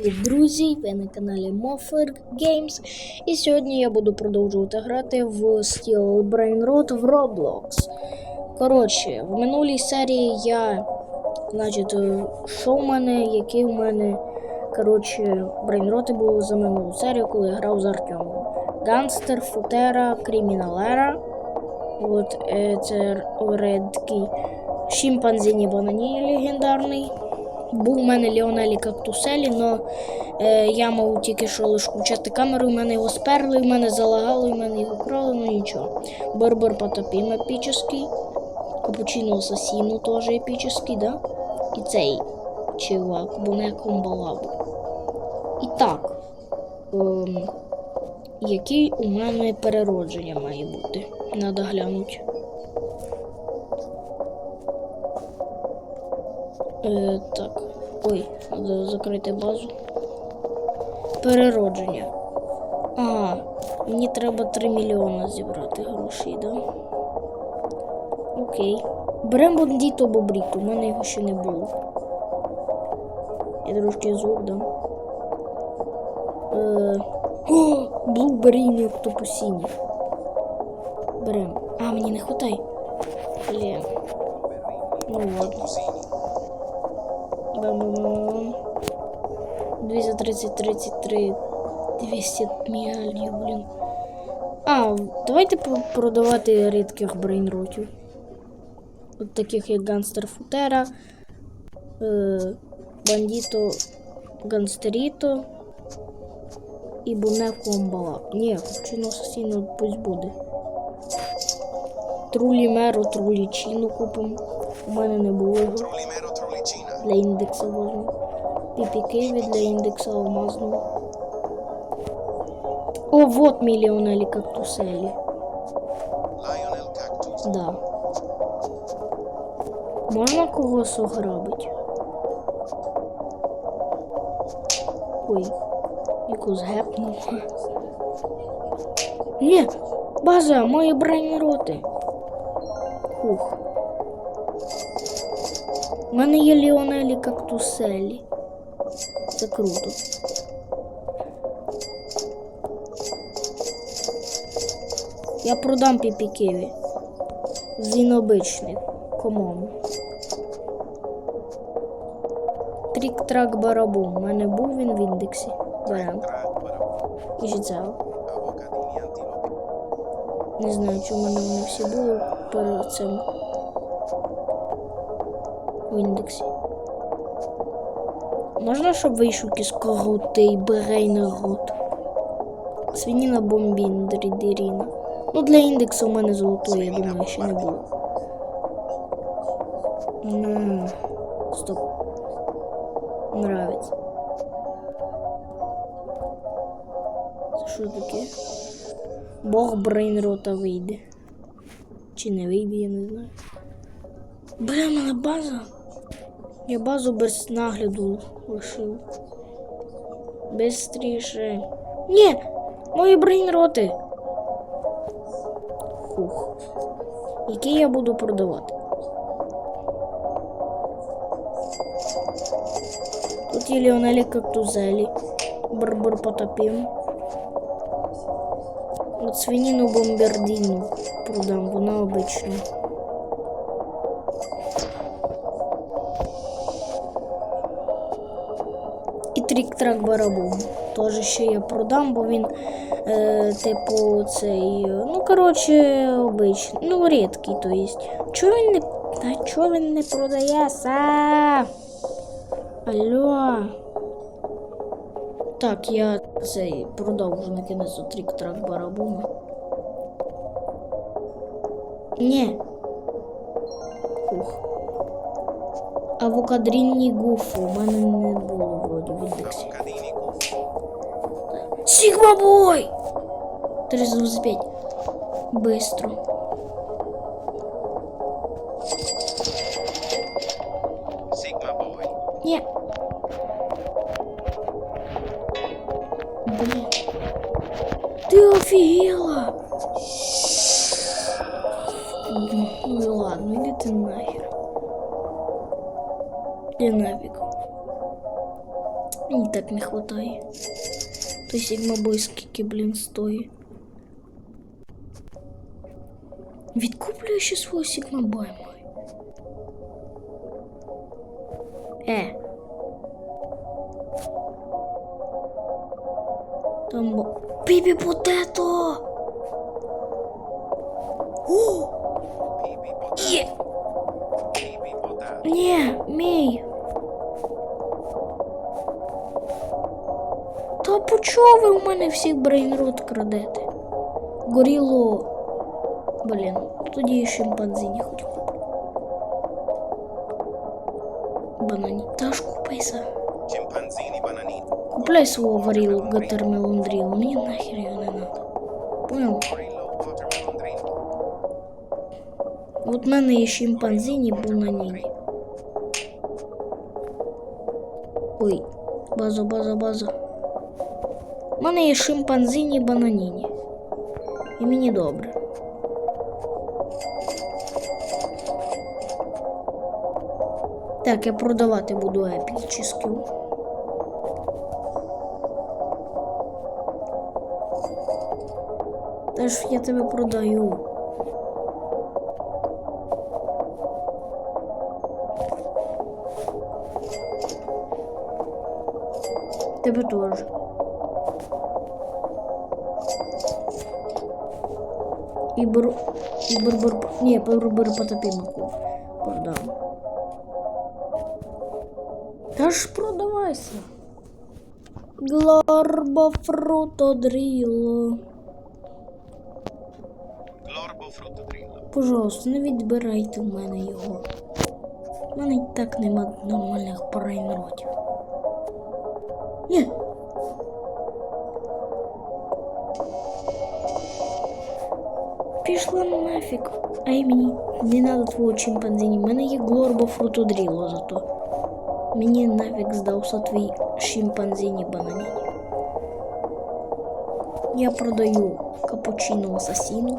Привіт, друзі! Ви на каналі Moffer Games. І сьогодні я буду продовжувати грати в Steel Brain Road в Roblox. Коротше, в минулій серії я. Значить, е, що в мене, які в мене. Коротше, брейнроти були за минулу серію, коли я грав з Артемом. Ганстер, Футера, Криміналера. От е, це редкий. Шимпанзіні Банані легендарний. Був у мене Ліонелі Кактуселі, але е, я мав тільки що лише включати камеру, в мене його сперли, в мене залагало, в мене його крали, ну нічого. Барбар Потопім епічний. Капучино Асасіно теж епічний, да? І цей чувак, Боне Комбалаб. І так. Ем, який у мене переродження має бути? Надо глянути. Е, так. Ой, треба закрити базу. Переродження. Ага, мені треба 3 мільйони зібрати грошей, да? Окей. Беремо бандіто бобріту, у мене його ще не було. Я трошки звук дам. Е... О, блуберіні октопусіні. А, мені не хватає. Блін. Ну ладно. Бам-бам-бам. 230, 33, 200 мільйонів, блін. А, давайте продавати рідких брейнротів. От таких як Ганстер Футера, е, Бандіто Ганстеріто і Буне Комбала. Ні, Купчино Асасіно пусть буде. Трулі Меро, Трулі Чіну купимо. У мене не було його. Для індекса возьму. Піпі для індекса алмазного. О, вот мільйонелі кактуселі. Lionel Cactus. Да. Можна когось ограбити? Ой, якусь гепнув. Ні, база, мої бронероти. Хух. Мене є Ліонелі Кактуселі. Це круто. Я продам піпікеві. Він обичний. Комом. Трік-трак барабум. У мене був він в індексі. Берем. І життя. Не знаю, мене вони всі були перед цим в індексі. Можна, щоб вийшов кіскогутий брейнерот? Свініна бомбін дрідеріна. Ну, для індексу в мене золотої, я думаю, ще не було. М, Стоп. Нравиться. Це що таке? Бог брейнрота вийде. Чи не вийде, я не знаю. Бля, мене база. Я базу без нагляду лишив. Бистріше. Ні! Мої брейнроти. Хух. Які я буду продавати? Тут є Ліонелі Кактузелі. Барбар Потапім. От свинину бомбардіну продам, вона обична. Трік-трак барабум. Теж ще я продам, бо він, е, типу, цей. Ну, коротше, обичний. Ну, рідкий, то есть. Чого він не. Та чого він не продається? Алло. Так, я цей продав вже накинець трік-трак барабума. Ні. Ух. Авокадрінні гуфу. У мене не було вроді в індексі. Avocadini Guffo. Сігма бой! 325. Быстро. Sigma Boy. Ні. Блін. Ти офігела! Той Сігмабой скільки, блін, стоїть. Відкуплюю ще свого Сігмабоя мой. Е. Там бо... Бібі Потето! Ви у мене всіх брейнрот крадете? Горіло. Блін, тоді і шимпанзині хоч куплю. Банані. Та ж купайся. Купляй свого варілу гетермелондрілу. Мені нахер його не надо. Понял? От в мене є шимпанзині бананіні. Ой, база, база, база. У мене є шимпанзині бананіні. І мені добре. Так, я продавати буду епічну. Та ж я тебе продаю. Тебе теж. І беру. І бурбур. Ні, бурбур потопімку. Продам. Та ж продавайся. Глорбо фрутодріло. Glorbo frutto drillo. Пожалуйста, не відбирайте в мене його. У мене і так нема нормальних брейнротів. Ні. Ай мені не надо твого чимпанзині. У мене є глорбо фрутодріло зато. Мені нафіг здався твій шимпанзині бананіні. Я продаю капучино асасіну.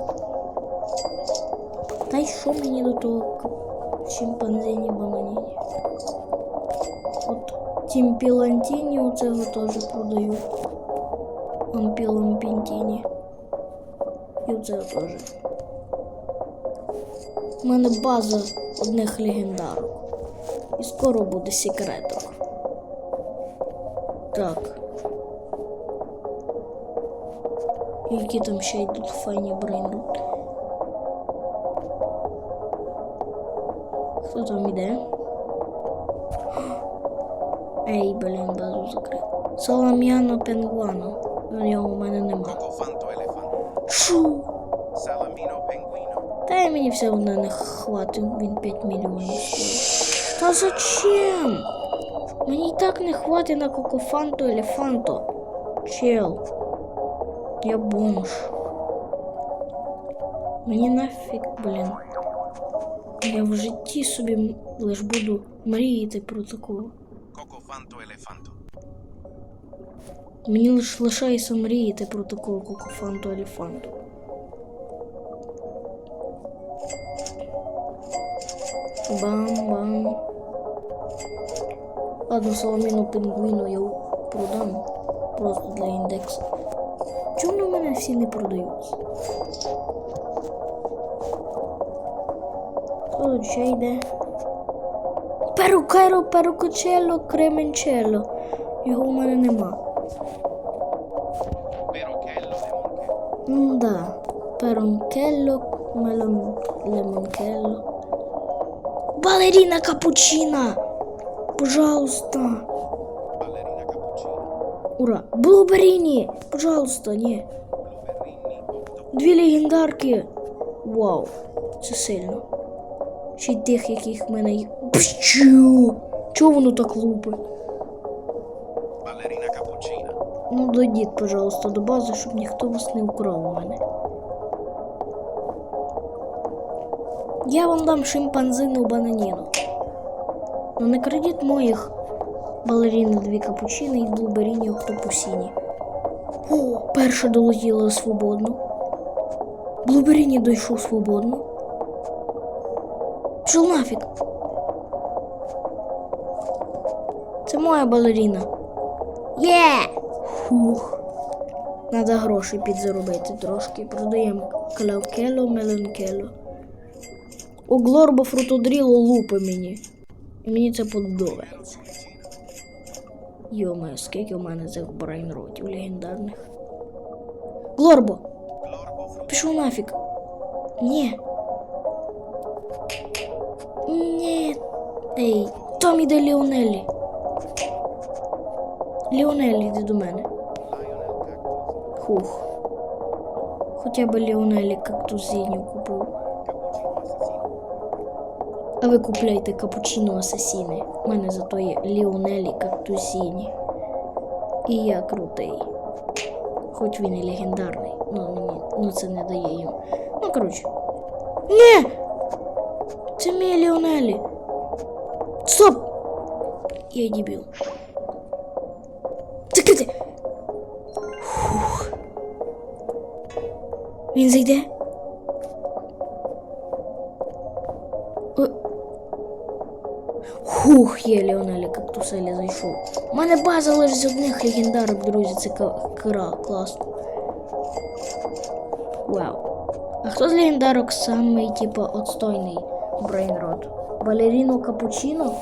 Та й що мені до того к- шимпанзині бананіні? От тімпілантіні оцього теж продаю. Ампілампінтіні. І оце теж. У мене база одних легендарок. І скоро буде секреток. Так. Які там ще йдуть файні брейнрути. Хто там іде? Ей, блін, базу закрив. Солом'яно пенгуано. Його у мене нема. Cocofanto elefante. Шу! Та й мені все одно не хватить, він 5 мільйонів стоїть. Та зачем? Мені і так не хватить на кокофанту елефанту. Чел. Я бомж. Мені нафіг, блін. Я в житті собі лиш буду мріяти про такого. Cocofanto elefanto. Мені лише лишається мріяти про такого кокофанту елефанту. Бам-бам. Ладно, соломіну пінгвіну я продам. Просто для індексу. Чому в мене всі не продаються? Тут ще йде? Перукеро, перукочело, кременчело. Його у мене нема. Lemonche. Ну да. Перонкелло, мелон, лемонкелло. Балерина капучина! Пожалуйста. Ура. Блуберіні! Пожалуйста. Octo. Дві легендарки. Вау. Це сильно. Ще й тих, яких в мене є. Пщу! Чого воно так лупить? Ballerina cappuccina. Ну, дойдіть, пожалуйста, до бази, щоб ніхто вас не украв у мене. Я вам дам шимпанзину бананіну. Ну не крадіть моїх балеріни дві капучини і блуберіні октопусіні. О, перша долетіла свободно. Блуберіні дійшов свободно. Пішов нафіг. Це моя балеріна. Є! Фух. Надо гроші підзаробити трошки. Продаємо клавкело, меленкело. У Глорбо фрутодріло лупи мені. Мені це подобається. Йоме, скільки у мене цих брейнротів легендарних. Глорбо! Пішов нафіг. Ні. Ні. Ей, там іде Ліонелі. Ліонелі, йди до мене. Хух. Хоча б Ліонелі кактузиню купив. А ви купляйте капучино асасіни. У мене зато є Ліонелі кактузіні. І я крутий. Хоч він і легендарний, ну мені ну це не дає їм. Ну коротше. Ні! Це мій Ліонелі. Стоп! Я дебіл. Закрити! Фух. Він зайде? Хух, є Леонелі Кактуселі зайшов. У мене база лише з одних легендарок, друзі, це кра, класно. Вау. А хто з легендарок самий, типа, отстойний брейнрот? Балеріно Капучино?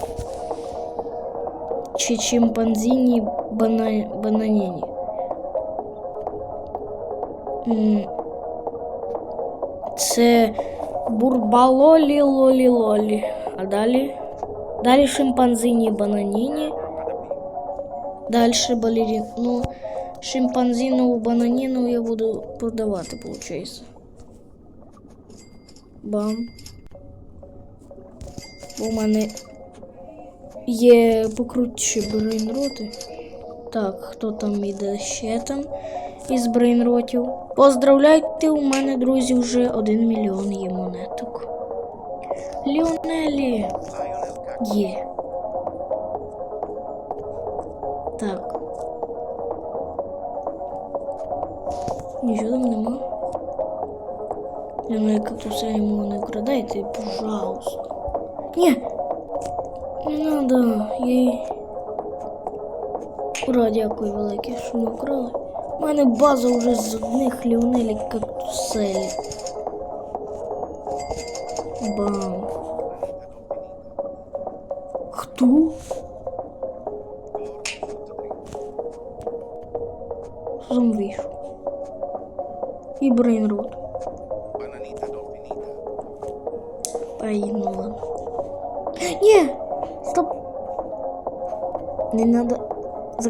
Чи чимпанзіні бана... бананіні? Це бурбалолі лолі лолі. А далі? Далі шимпанзині бананіні. Далі балерін. Ну, шимпанзінову бананіну я буду продавати, виходить. Бам. У мене є покрутші брейнроти. Так, хто там іде ще там із брейнротів? Поздравляйте, у мене, друзі, вже 1 мільйон є монеток. Ліонелі. Є. Так. Нічого там нема. Ліонель кактуса йому не украдайте, пожалуйста. Ні! Не надо, їй. Ура, дякую велике, що не вкрали. У мене база вже з одних ліонелі кактуселі. Бам.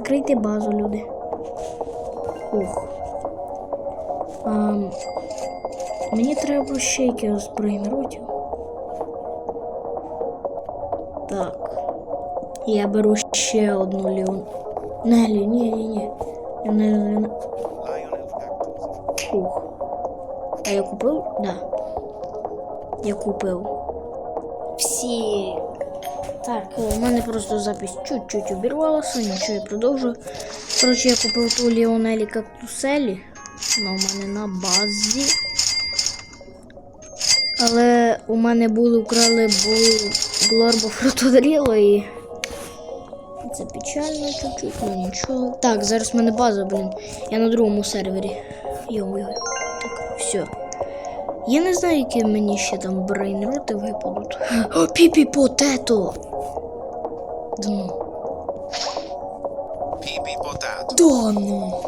Закрийте базу, люди. Ох. Ам, мені треба ще якихось брейнротів. Так. Я беру ще одну Леон. Нелі, ні, ні, ні. Леонелі, Леонелі. Lionel Cactus. Ух. А я купив? Да. Я купив. Всі. Так, у мене просто запись чуть-чуть обірвалася, нічого я продовжую. Коротше, я купив ту Ліонелі Кактуселі. Вона у мене на базі. Але у мене були украли бу Глорбо Фрутодріло і. Це печально чуть-чуть, ну нічого. Так, зараз в мене база, блін. Я на другому сервері. Йо-моє. Так, все. Я не знаю, які мені ще там брейнроти випадуть. О, піпі потето! Ну. Pipi potato. Да ну.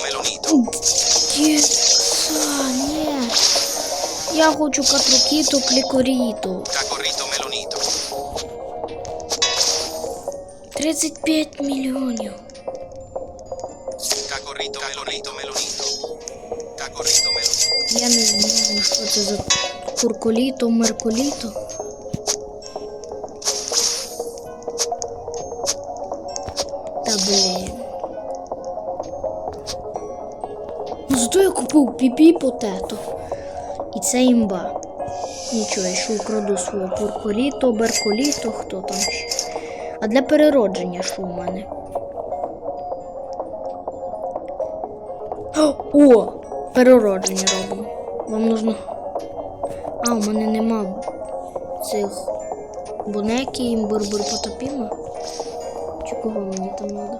Melonito. Ні. Я хочу катрукіту, клікоріту. Cacorrito melonito. 35 мільйонів. Cacorrito melonito melonito. Cacorrito melonito. Я не знаю, що це за курколіто, мерколіто. Та блін. Ну зато я купив піпі потето. І це імба. Нічого, я ще украду свого курколіто, берколіто, хто там ще. А для переродження мене? О! Переродження робимо. Вам нужно А, у мене нема цих бонеки, бурбур потопіма. Чи кого мені там надо?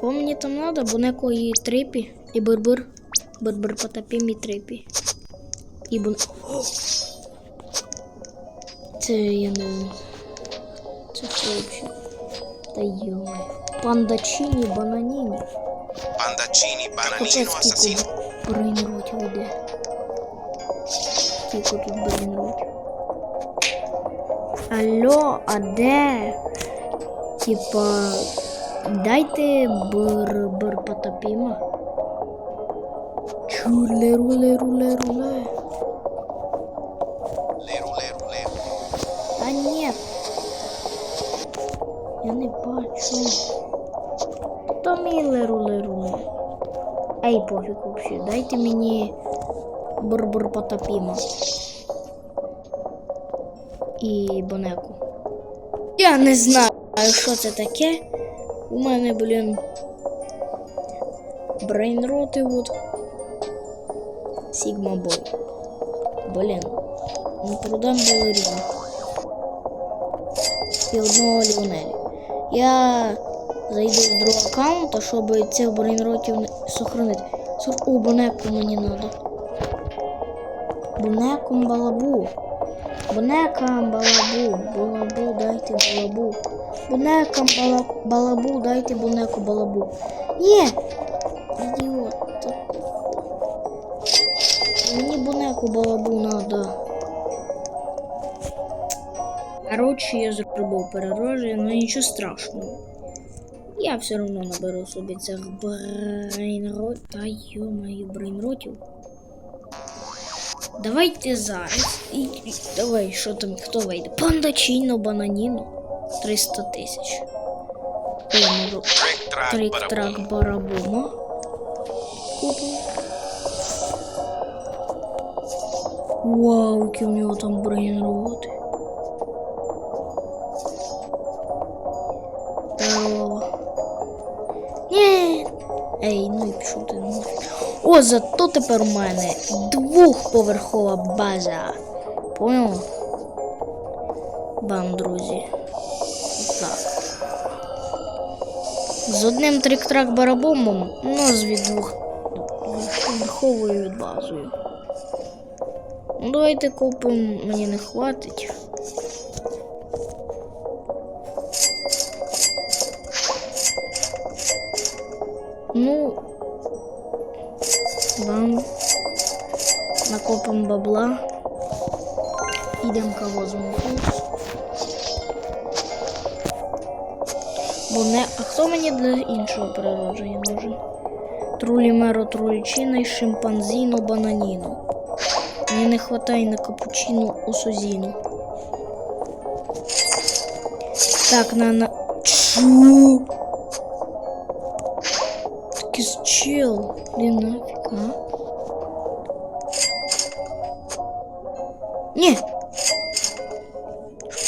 Кого мені там надо? Бонеку і трипі, і бурбур. Бурбур потопім і трипі. І бон... Це я не... Це що взагалі? Та йо. Пандачині, бананіні. Bananino, скільки assassino. брейнротів іде. Скільки тут брейнротів. Алло, а де? Типа, дайте бр бр потопіма. Чуле руле руле руле. Leru, А ні. Я не бачу. Там і леру леру. Ей, пофіг вообще. Дайте мені бурбур потопіма. І бонеку. Я не знаю, що це таке. У мене, блін. Брейнроти от. Сігма бой. Блін. Не продам балерину. І одного Ліонеля. Я зайду з другого аккаунта, щоб цих брейнротів сохранити. О, бонеку мені надо. Бонеком балабу. Бонекам балабу. Балабу, дайте балабу. Бонекам балабу, дайте бонеку балабу. Ні! Ідіот. Мені бонеку балабу надо. Коротше, я перероження, ну нічого страшного. Я все одно наберу собі цих брейнротів. Та йо-моє брейнротів. Давайте зараз. І, і- давай, що там, хто вийде? Пандачино, бананіно. 300 тисяч. Трик-трак барабума. Купу. Вау, які у нього там брейнроти. О, зато тепер у мене двохповерхова база. Понял? Бам, друзі. Так. З одним трик-трак барабомом, ну з від двох двохповерховою базою. Ну, давайте купимо, мені не хватить. Мені для іншого природження нужен? Трулімеро трулічина і шимпанзіно бананіно. Мені не хватає на капучино усозіно. Так, на на. Чу? Такий чел. Блін, нафіг, а? Ні.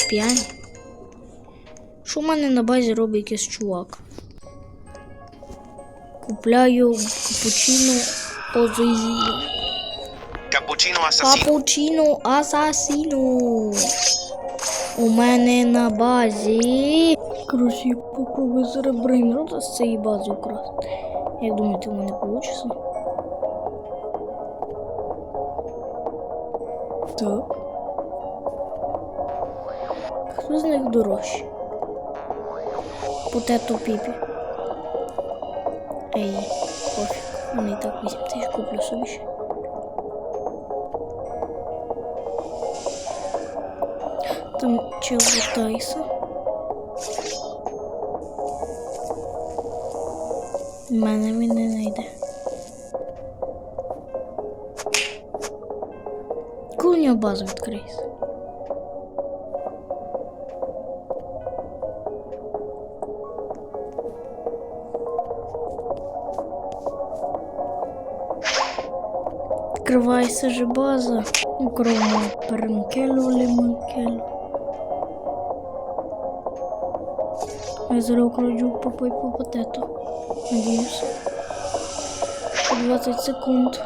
П'яні. Що в мене на базі робить якийсь чувак? Купляю капучино озозіно. Cappuccino assassino. Капучино асасіно. У мене на базі. Короче, я попробую зараз брейнрота з цієї бази украсти. Як думаєте, у мене вийде? Так. Хто з них дорожче? Потето піпі. Ей, пофіг. Вони і так 8 тисяч куплю собі ще. Там чел лутайся. Мене він не знайде. Коли у нього база відкриється? Відкривається же база. Укромно перемкелю лимонкелю. Я зараз украду попой по потету. Надіюсь. 20 секунд.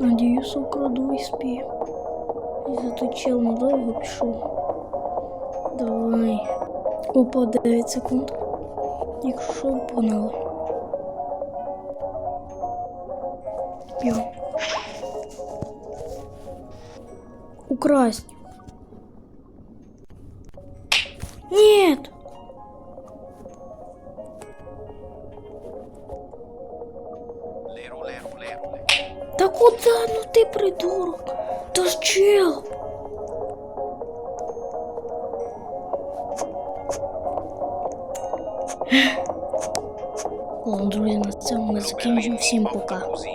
Надіюсь, украду і спію. І за той чел надовго пішов. Давай. Опа, 9 секунд. Якщо погнали. П'ємо. Украсть. Нет! Леру, леру, леру, леру. Да куда? Ну ты придурок. Ты ж чел. Ладно, друзі, на цьому ми закінчимо. Всім пока. Così.